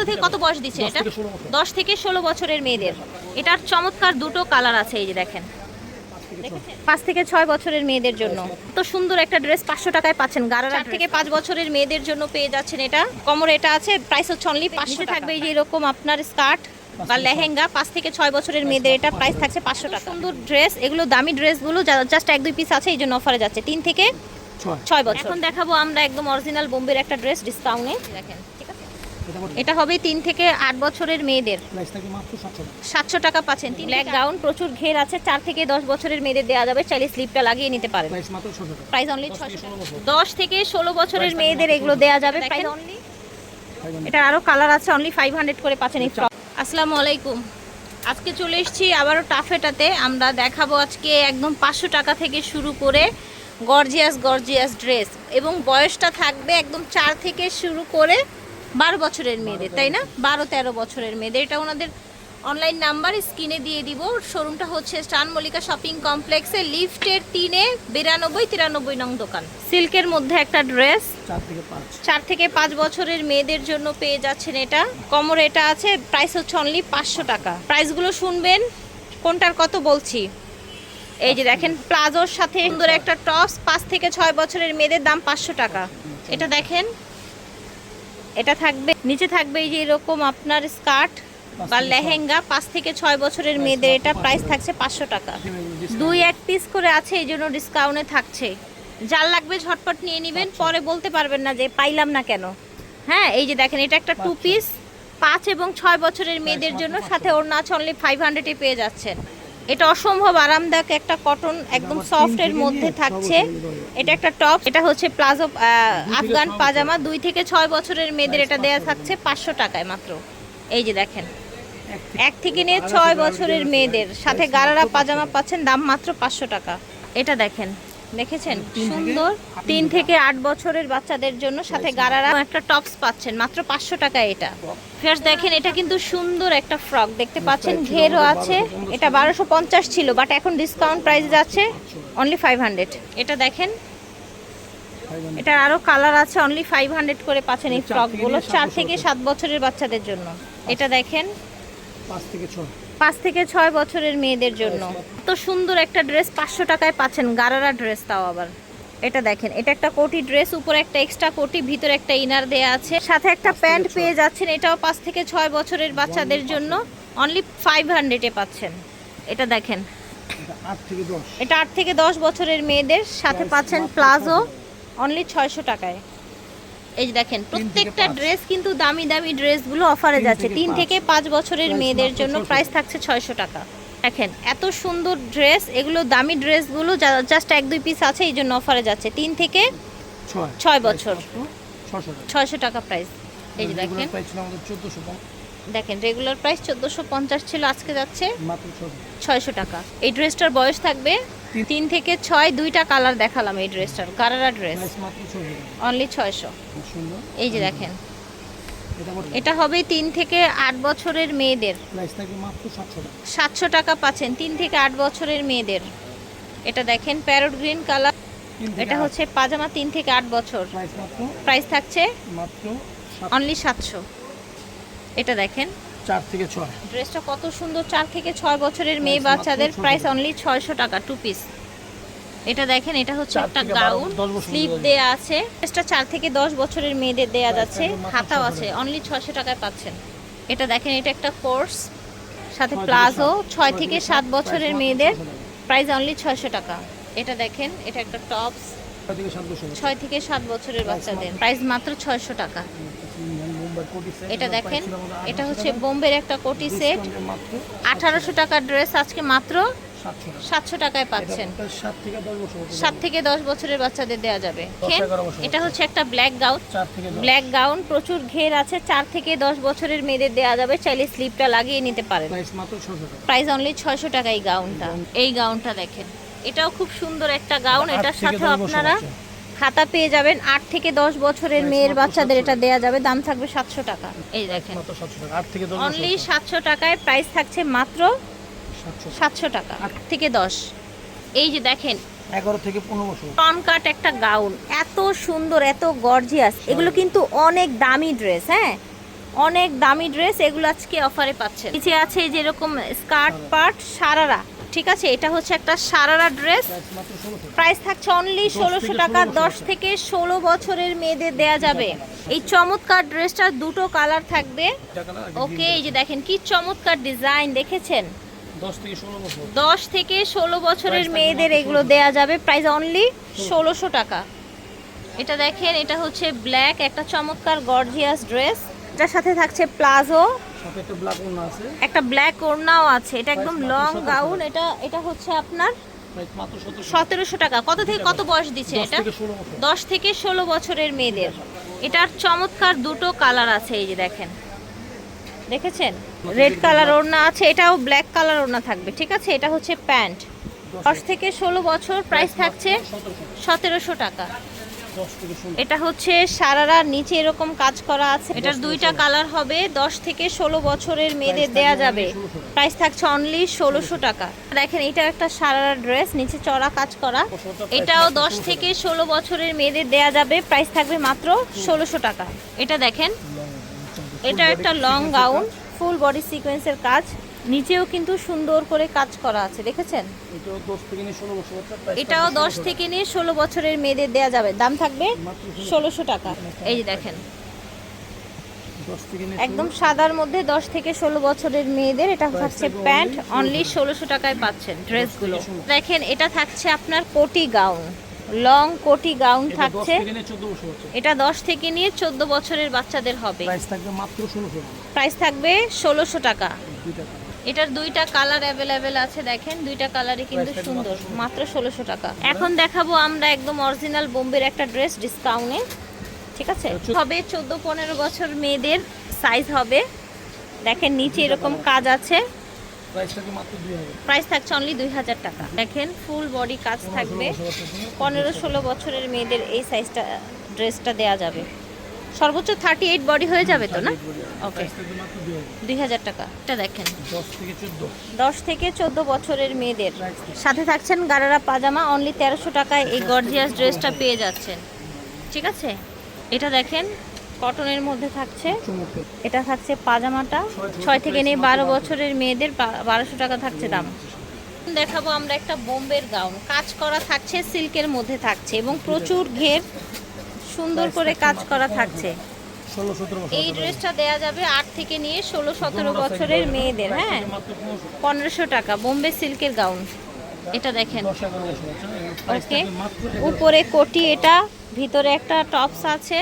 থেকে কত বয়স দিচ্ছে এটা। দশ থেকে ষোলো বছরের মেয়েদের। এটার চমৎকার দুটো কালার আছে এই যে দেখেন। পাঁচ থেকে ছয় বছরের মেয়েদের জন্য। তো সুন্দর একটা ড্রেস পাঁচশো টাকায় পাচ্ছেন। গারারা চার থেকে পাঁচ বছরের মেয়েদের জন্য পেয়ে যাচ্ছেন এটা। কমর এটা আছে প্রাইস হচ্ছে অনলি পাঁচশো থাকবে এই যে এরকম আপনার স্কার্ট বা লেহেঙ্গা পাঁচ থেকে ছয় বছরের মেয়েদের এটা প্রাইস থাকছে পাঁচশো টাকা। সুন্দর ড্রেস এগুলো দামি ড্রেসগুলো জাস্ট এক দুই পিস আছে এই জন্য অফারে যাচ্ছে। তিন থেকে ছয়। বছর। এখন দেখাবো আমরা একদম অরিজিনাল বোম্বের একটা ড্রেস ডিসকাউন্টে দেখেন। এটা হবে তিন থেকে আট বছরের মেয়েদের। সাতশো টাকা? পাচ্ছেন। তিন ব্ল্যাক গাউন প্রচুর ঘের আছে চার থেকে দশ বছরের মেয়েদের দেওয়া যাবে চাইলে স্লিপটা লাগিয়ে নিতে পারেন। প্রাইস মাত্র ছশো টাকা। প্রাইস অনলি দশ থেকে ছশো ষোলো দশ থেকে ষোলো বছরের মেয়েদের এগুলো দেওয়া যাবে। Price only Five hundred। এটার আরও কালার আছে অনলি ফাইভ হান্ড্রেড করে পাচ্ছেন এই ফ্রক আসসালামু আলাইকুম। আজকে চলে এসেছি আবারও টাফেটাতে আমরা দেখাবো আজকে একদম পাঁচশো টাকা থেকে শুরু করে গর্জিয়াস গর্জিয়াস ড্রেস এবং বয়সটা থাকবে একদম চার থেকে শুরু করে বারো বছরের মেয়েদের তাই না? বারো তেরো বছরের মেয়েদের। এটা ওনাদের অনলাইন নাম্বার স্ক্রিনে দিয়ে দিব। শোরুমটা হচ্ছে স্টান মল্লিকা শপিং কমপ্লেক্সে লিফটের তিনে বিরানব্বই তিরানব্বই নং দোকান। সিল্কের মধ্যে একটা ড্রেস চার থেকে পাঁচ। বছরের মেয়েদের জন্য পেয়ে যাচ্ছেন এটা। কমর এটা আছে প্রাইস হচ্ছে অনলি পাঁচশো টাকা। প্রাইসগুলো শুনবেন কোনটার কত বলছি? এই যে দেখেন প্লাজোর সাথে সুন্দর একটা টপস পাঁচ থেকে ছয় বছরের মেয়েদের দাম পাঁচশো টাকা। এটা দেখেন এটা থাকবে নিচে থাকবে এই যে এরকম আপনার স্কার্ট বা লেহেঙ্গা পাঁচ থেকে ছয় বছরের মেয়েদের এটা প্রাইস থাকছে পাঁচশো টাকা। দুই এক পিস করে আছে এই জন্য ডিসকাউন্টে থাকছে। যার লাগবে ঝটপট নিয়ে নেবেন পরে বলতে পারবেন না যে পাইলাম না কেন। হ্যাঁ এই যে দেখেন এটা একটা টু পিস পাঁচ এবং ছয় বছরের মেয়েদের জন্য সাথে ওর নাচ অনলি ফাইভ হান্ড্রেডে পেয়ে যাচ্ছেন। এটা অসম্ভব আরামদায়ক একটা কটন, একদম সফট এর মধ্যে থাকছে। এটা একটা টপ এটা হচ্ছে প্লাজো আফগান পাজামা। দুই থেকে ছয় বছরের মেয়েদের এটা দেয়া থাকছে পাঁচশো টাকায় মাত্র। এই যে দেখেন, এক থেকে নিয়ে ছয় বছরের মেয়েদের। সাথে গারারা পাজামা পাচ্ছেন, দাম মাত্র পাঁচশো টাকা। এটা দেখেন দেখেছেন? সুন্দর তিন থেকে আট বছরের বাচ্চাদের জন্য সাথে গারারা একটা টপস পাচ্ছেন মাত্র পাঁচশো টাকা এটা। ফেয়ার্স দেখেন এটা কিন্তু সুন্দর একটা ফ্রক দেখতে পাচ্ছেন ঘেরও আছে। এটা বারোশো পঞ্চাশ ছিল বাট এখন ডিসকাউন্ট প্রাইস যাচ্ছে অনলি ফাইভ হান্ড্রেড এটা দেখেন। এটার আরও কালার আছে অনলি ফাইভ হান্ড্রেড করে পাচ্ছেন এই ফ্রকগুলো চার থেকে সাত বছরের বাচ্চাদের জন্য। এটা দেখেন। পাঁচ থেকে ছয়। পাঁচ থেকে ছয় বছরের মেয়েদের জন্য। তো সুন্দর একটা ড্রেস পাঁচশো টাকায় পাচ্ছেন গারারা ড্রেস তাও আবার। এটা দেখেন এটা একটা কোটি ড্রেস উপরে একটা এক্সট্রা কোটি ভিতরে একটা ইনার দেয়া আছে। সাথে একটা প্যান্ট পেয়ে যাচ্ছেন এটাও পাঁচ থেকে ছয় বছরের বাচ্চাদের জন্য। অনলি ফাইভ হান্ড্রেডে পাচ্ছেন। এটা দেখেন। এটা আট থেকে দশ। বছরের মেয়েদের সাথে পাচ্ছেন প্লাজো। অনলি ছয়শো টাকায়। এই যে দেখেন প্রত্যেকটা ড্রেস কিন্তু দামি দামি ড্রেসগুলো অফারে যাচ্ছে। তিন থেকে পাঁচ বছরের মেয়েদের জন্য প্রাইস থাকছে ছয়শো টাকা। দেখেন এত সুন্দর ড্রেস এগুলো দামি ড্রেসগুলো জাস্ট এক দুই পিস আছে এই জন্য অফারে যাচ্ছে। তিন থেকে ছয়। বছর। ছয়শো টাকা। প্রাইস এই যে দেখেন। দেখেন রেগুলার প্রাইস চোদ্দোশো পঞ্চাশ ছিল আজকে যাচ্ছে ছয়শো। টাকা। এই ড্রেসটার বয়স থাকবে তিন- থেকে ছয় দুইটা কালার দেখালাম এই ড্রেসটার গারারা ড্রেস। অনলি ছয়শো এই যে দেখেন। এটা হবে তিন থেকে আট বছরের মেয়েদের। সাতশো টাকা। পাচ্ছেন তিন থেকে আট বছরের মেয়েদের। এটা দেখেন প্যারট গ্রিন কালার। এটা হচ্ছে পাজামা তিন থেকে আট বছর। প্রাইস থাকছে অনলি সাতশো। এটা দেখেন চার থেকে ছয়। ড্রেসটা কত সুন্দর চার থেকে ছয় বছরের মেয়ে বাচ্চাদের 600 প্রাইস অনলি ছয়শো টাকা টু পিস এটা দেখেন এটা হচ্ছে একটা গাউন স্লিপ দেয়া আছে। ড্রেসটা চার থেকে দশ বছরের মেয়েদের দেয়া যাচ্ছে। হাতাও আছে অনলি ছয়শো টাকায় পাচ্ছেন। এটা দেখেন এটা একটা কোর্স সাথে প্লাজো ছয় থেকে সাত বছরের মেয়েদের 600 প্রাইস অনলি ছয়শো টাকা। এটা দেখেন এটা একটা টপস ছয় থেকে সাত বছরের বাচ্চাদের। প্রাইস মাত্র ছয়শো টাকা। এটা দেখেন এটা হচ্ছে বোম্বের একটা কোটি সেট। আঠারোশো টাকার ড্রেস আজকে মাত্র সাতশো টাকায় পাচ্ছেন। সাত থেকে দশ বছরের বাচ্চাদের দেওয়া যাবে। এটা হচ্ছে একটা ব্ল্যাক গাউন ব্ল্যাক গাউন প্রচুর ঘের আছে। চার থেকে দশ বছরের মেয়েদের দেওয়া যাবে। চাইলে স্লিপটা লাগিয়ে নিতে পারেন। প্রাইস অনলি ছয়শো টাকা। এই গাউনটা এই গাউনটা দেখেন। এটাও খুব সুন্দর একটা গাউন এটার সাথে আপনারা। খাতা পেয়ে যাবেন আট থেকে দশ বছরের মেয়ের বাচ্চাদের এটা দেওয়া যাবে দাম থাকবে সাতশো টাকা। এই দেখেন। অনলি সাতশো টাকায় প্রাইস থাকছে মাত্র সাতশো টাকা। আট থেকে দশ। এই যে দেখেন এগারো থেকে পনেরো বছর। টন কাট একটা গাউন। এত সুন্দর এত গর্জিয়াস এগুলো কিন্তু অনেক দামি ড্রেস হ্যাঁ? অনেক দামি ড্রেস এগুলো আজকে অফারে পাচ্ছেন। নিচে আছে যেরকম স্কার্ট পার্ট সারারা। ঠিক আছে এটা হচ্ছে একটা সারারা ড্রেস। প্রাইস থাকছে অনলি ষোলোশো টাকা দশ থেকে ষোলো বছরের মেয়েদের দেয়া যাবে। এই চমৎকার ড্রেসটার দুটো কালার থাকবে। ওকে এই যে দেখেন কি চমৎকার ডিজাইন দেখেছেন? দশ থেকে ষোলো বছরের মেয়েদের এগুলো দেয়া যাবে। প্রাইস অনলি ষোলোশো টাকা। এটা দেখেন এটা হচ্ছে ব্ল্যাক একটা চমৎকার গর্জিয়াস ড্রেস এটার সাথে থাকছে প্লাজো। একটা ব্ল্যাক ওড়নাও আছে এটা একদম লং গাউন এটা এটা হচ্ছে আপনার সতেরোশো টাকা। কত থেকে কত বয়স দিচ্ছে এটা? দশ থেকে ষোলো বছরের মেয়েদের। এটার চমৎকার দুটো কালার আছে এই যে দেখেন। দেখেছেন? রেড কালার ওড়না আছে এটাও ব্ল্যাক কালার ওড়না থাকবে ঠিক আছে? এটা হচ্ছে প্যান্ট। দশ থেকে ষোলো বছর প্রাইস থাকছে সতেরোশো টাকা। এটা হচ্ছে সারারা নিচে এরকম কাজ করা আছে। এটার দুইটা কালার হবে দশ থেকে ষোলো বছরের মেয়েদের দেয়া যাবে। প্রাইস থাকছে অনলি ষোলোশো টাকা। দেখেন এটা একটা সারারা ড্রেস নিচে চড়া কাজ করা। এটাও দশ থেকে ষোলো বছরের মেয়েদের দেয়া যাবে। প্রাইস থাকবে মাত্র ষোলোশো টাকা। এটা দেখেন এটা একটা লং গাউন ফুল বডি সিকোয়েন্সের কাজ। নিচেও কিন্তু সুন্দর করে কাজ করা আছে দেখেছেন? এটাও দশ থেকে নিয়ে ষোলো বছর বাচ্চা, price এটাও থাকবে দশ 16 থেকে নিয়ে ষোলো বছরের মেয়েদের দেয়া যাবে। দাম থাকবে ষোলোশো টাকা। এই যে দেখেন। একদম সাদার মধ্যে দশ থেকে ষোলো বছরের মেয়েদের এটা থাকছে প্যান্ট অনলি ষোলোশো টাকায় পাচ্ছেন ড্রেসগুলো 16 দেখেন এটা থাকছে আপনার কোটি গাউন। লং কোটি গাউন থাকছে। এটা দশ থেকে নিয়ে চোদ্দ বছরের বাচ্চাদের হবে। প্রাইস থাকবে মাত্র ষোলোশো প্রাইস থাকবে ষোলোশো টাকা। এটার দুইটা কালার অ্যাভেলেবেল আছে দেখেন। দুইটা কালারই কিন্তু সুন্দর মাত্র ষোলোশো টাকা। এখন দেখাবো আমরা একদম অরিজিনাল বোম্বের একটা ড্রেস ডিসকাউন্টে ঠিক আছে। হবে চোদ্দ পনেরো বছর মেয়েদের সাইজ হবে। দেখেন নিচে এরকম কাজ আছে। প্রাইস থাকছে অনলি দুই হাজার টাকা। দেখেন ফুল বডি কাজ থাকবে। পনেরো ষোলো বছরের মেয়েদের এই সাইজটা ড্রেসটা দেয়া যাবে। সর্বোচ্চ থার্টি এইট বডি হয়ে যাবে তো না? ওকে দুই হাজার টাকা। এটা দেখেন। দশ থেকে চোদ্দ বছরের মেয়েদের। সাথে থাকছেন গারারা পাজামা অনলি তেরোশো টাকায় এই গর্জিয়াস ড্রেসটা পেয়ে যাচ্ছেন। ঠিক আছে? এটা দেখেন কটনের মধ্যে থাকছে। এটা থাকছে পাজামাটা। ছয় থেকে নিয়ে বারো বছরের মেয়েদের বারোশো টাকা থাকছে দাম। দেখাবো আমরা একটা বোম্বের গাউন। কাজ করা থাকছে সিল্কের মধ্যে থাকছে এবং প্রচুর ঘের সুন্দর করে কাজ করা থাকছে। এই ড্রেসটা দেয়া যাবে আট থেকে নিয়ে ষোলো সতেরো বছরের মেয়েদের হ্যাঁ? পনেরোশো টাকা। বোম্বে সিল্কের গাউন। এটা দেখেন। ওকে উপরে কোটি এটা ভিতরে একটা টপস আছে।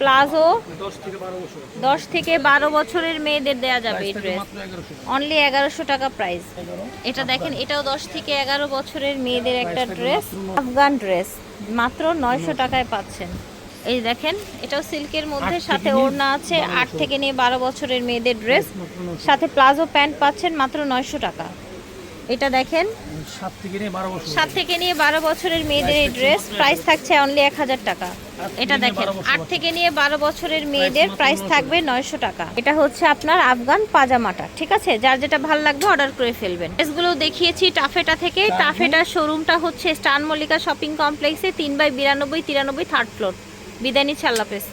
প্লাজো। দশ থেকে বারো বছর। দশ থেকে বারো বছরের মেয়েদের দেয়া যাবে এই ড্রেস অনলি এগারোশো টাকা। প্রাইস এটা দেখেন এটাও দশ থেকে এগারো বছরের মেয়েদের একটা ড্রেস আফগান ড্রেস মাত্র নয়শো টাকায় পাচ্ছেন। এই দেখেন এটাও সিল্কের মধ্যে সাথে ওড়না আছে আট থেকে নিয়ে বারো বছরের মেয়েদের ড্রেস। সাথে প্লাজো প্যান্ট পাচ্ছেন মাত্র নয়শো টাকা। এটা দেখেন। সাত থেকে নিয়ে বারো বছরের মেয়েদের এই ড্রেস প্রাইস থাকছে অনলি এক হাজার টাকা। এটা দেখেন আট থেকে নিয়ে বারো বছরের মেয়েদের প্রাইস থাকবে নয়শো টাকা। এটা হচ্ছে আপনার আফগান পাজামাটা ঠিক আছে? যার যেটা ভালো লাগবে অর্ডার করে ফেলবেন। ড্রেসগুলো দেখিয়েছি টাফেটা থেকে। টাফেটার শোরুমটা হচ্ছে স্টান মল্লিকা শপিং কমপ্লেক্সে তিন বাই বিরানব্বই তিরানব্বই থার্ড ফ্লোর বিদায় নিচ্ছে আল্লাহ হাফেজ।